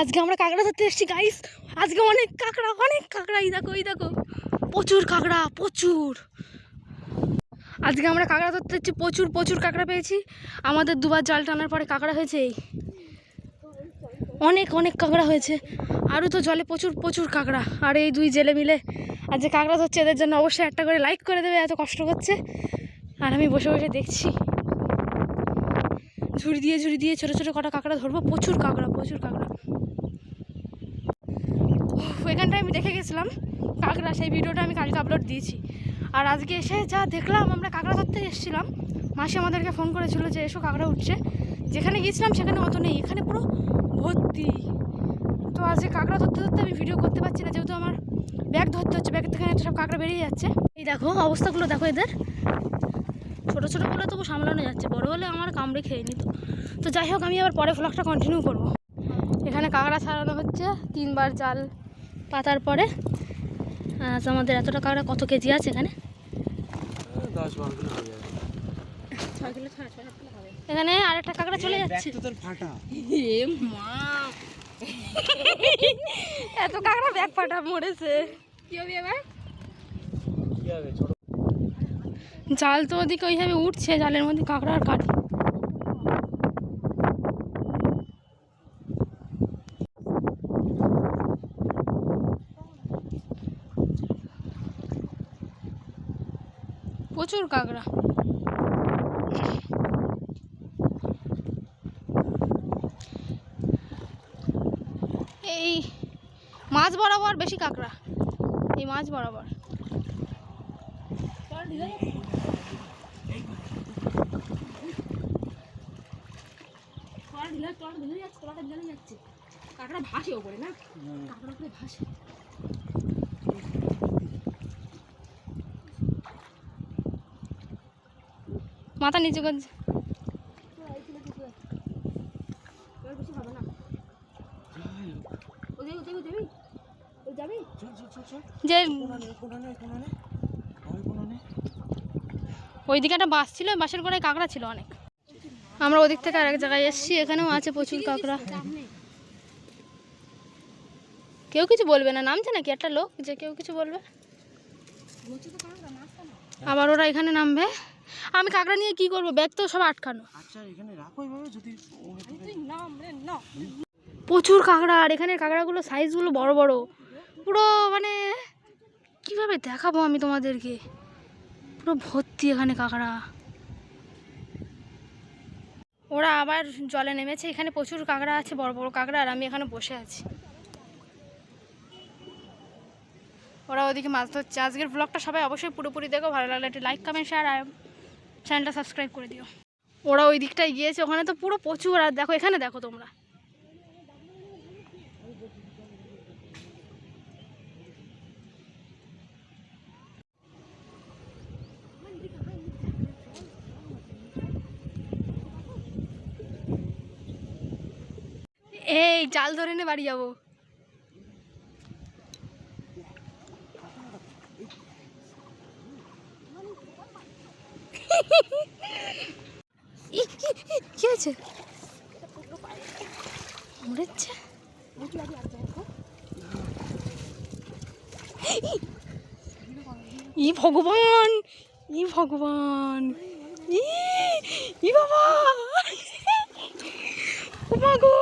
আজকে আমরা কাঁকড়া ধরতে এসেছি গাইস আজকে অনেক কাঁকড়া অনেক কাঁকড়া। এই দেখো এই দেখো। প্রচুর কাঁকড়া, প্রচুর। আজকে আমরা কাঁকড়া ধরতে এসেছি, প্রচুর প্রচুর কাঁকড়া পেয়েছি। আমাদের দুবার জাল টানার পরে কাঁকড়া হয়েছে এই। অনেক অনেক কাঁকড়া হয়েছে। আরও তো জলে প্রচুর প্রচুর কাঁকড়া। আর এই দুই জেলে মিলে আজ যে কাঁকড়া ধরছে, এদের জন্য অবশ্যই একটা করে লাইক করে দেবে, এত কষ্ট করছে। আর আমি বসে বসে দেখছি। ঝুড়ি দিয়ে ঝুড়ি দিয়ে ছোটো ছোটো কটা কাঁকড়া ধরবো। প্রচুর কাঁকড়া প্রচুর কাঁকড়া। উফ, এখানটায় আমি দেখে গেছিলাম কাঁকড়া সেই ভিডিওটা আমি কালকে আপলোড দিয়েছি। আর আজকে এসে যা দেখলাম আমরা কাঁকড়া ধরতে এসেছিলাম। মাসি আমাদেরকে ফোন করেছিল যে এসো কাঁকড়া উঠছে। যেখানে গিয়েছিলাম সেখানে অত নেই এখানে পুরো ভর্তি। তো আজকে কাঁকড়া ধরতে ধরতে আমি ভিডিও করতে পারছি না যেহেতু আমার ব্যাগ ধরতে হচ্ছে ব্যাগ থেকে সব কাঁকড়া বেরিয়ে যাচ্ছে। এই দেখো অবস্থাগুলো দেখো এদের। ছোটো ছোটো বলে তবু সামলানো যাচ্ছে বড় হলে আমার কামড়ে খেয়ে নিত তো। যাই হোক আমি আবার পরে ফ্লগটা কন্টিনিউ করব। এখানে কাঁকড়া ছাড়ানো হচ্ছে তিনবার জাল পাতার পরে। আজ আমাদের এতটা কাঁকড়া কত কেজি আছে এখানে? এখানে আরেকটা কাঁকড়া চলে যাচ্ছে। এত কাঁকড়া ব্যাগ ফাটা মরেছে। কি হবে এবার? কি হবে? ছোট জাল তো ওদিকে ওইভাবে উঠছে জালের মধ্যে কাঁকড়া আর কাঠ প্রচুর কাঁকড়া। এই মাছ বরাবর বেশি কাঁকড়া। এই মাছ বরাবর। কাঁকড়া ভাসে ওপরে না? কাঁকড়া ভাসে। মাথা নিচু করছে। ওইদিকে একটা বাস ছিল বাসের গোড়ায় কাঁকড়া ছিল অনেক। আমরা ওদিক থেকে আরেক জায়গায় এসেছি, এখানেও আছে প্রচুর কাঁকড়া। কেউ কিছু বলবে না, নামছে নাকি একটা লোক যে কেউ কিছু বলবে? আবার ওরা এখানে নামবে? আমি কাঁকড়া নিয়ে কি করব? ব্যাগ তো সব আটকানো। আচ্ছা এখানে রাখো এইভাবে যদি প্রচুর কাঁকড়া আর এখানের কাঁকড়াগুলো সাইজগুলো বড় বড়। পুরো মানে কীভাবে দেখাবো আমি তোমাদেরকে? পুরো ভর্তি এখানে কাঁকড়া। ওরা আবার জলে নেমেছে। এখানে প্রচুর কাঁকড়া আছে বড় বড় কাঁকড়া আর আমি এখানে বসে আছি। ওরা ওদিকে মাছ ধরছে। আজকের ব্লগটা সবাই অবশ্যই পুরোপুরি দেখো। ভালো লাগলে একটু লাইক কমেন্ট শেয়ার আর চ্যানেলটা সাবস্ক্রাইব করে দিও। ওরা ওই দিকটায় গিয়েছে, ওখানে তো পুরো প্রচুর, আর দেখো, এখানে দেখো তোমরা। এই জাল ধরে নে, বাড়ি যাব। কি হয়েছে? মরেছে? ই ভগবান ই ভগবান ই বাবা। ও মা গো।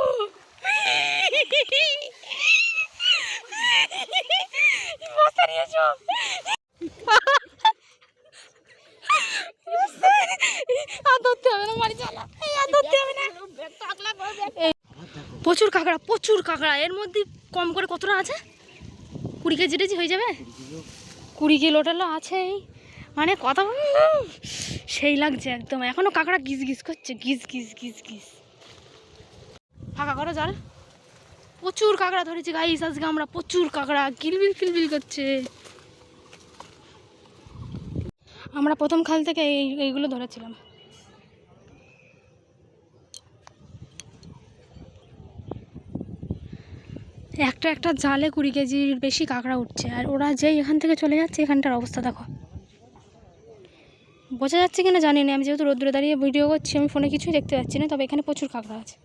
বস্তা নিয়েছো আর ধরতে হবে না আর প্রচুর কাঁকড়া প্রচুর কাঁকড়া। এর মধ্যে কম করে কতটা আছে? কুড়ি কেজি টেজি হয়ে যাবে? কুড়ি কিলো টালো আছেই। মানে কথা সেই লাগছে একদম। এখনও কাঁকড়া গিজ গিজ করছে, গিজ গিজ গিজ গিজ। ফাঁকা করো জাল। প্রচুর কাঁকড়া ধরেছি গাইস আজকে আমরা প্রচুর কাঁকড়া কিলবিল কিলবিল করছে। আমরা প্রথম খাল থেকে এই এইগুলো ধরেছিলাম। একটা একটা জালে কুড়ি কেজির বেশি কাঁকড়া উঠছে। আর ওরা যেই এখান থেকে চলে যাচ্ছে, এখানটার অবস্থা দেখো। বোঝা যাচ্ছে কিনা জানি না, আমি যেহেতু রোদ্রে দাঁড়িয়ে ভিডিও করছি, আমি ফোনে কিছুই দেখতে পাচ্ছি না, তবে এখানে প্রচুর কাঁকড়া আছে।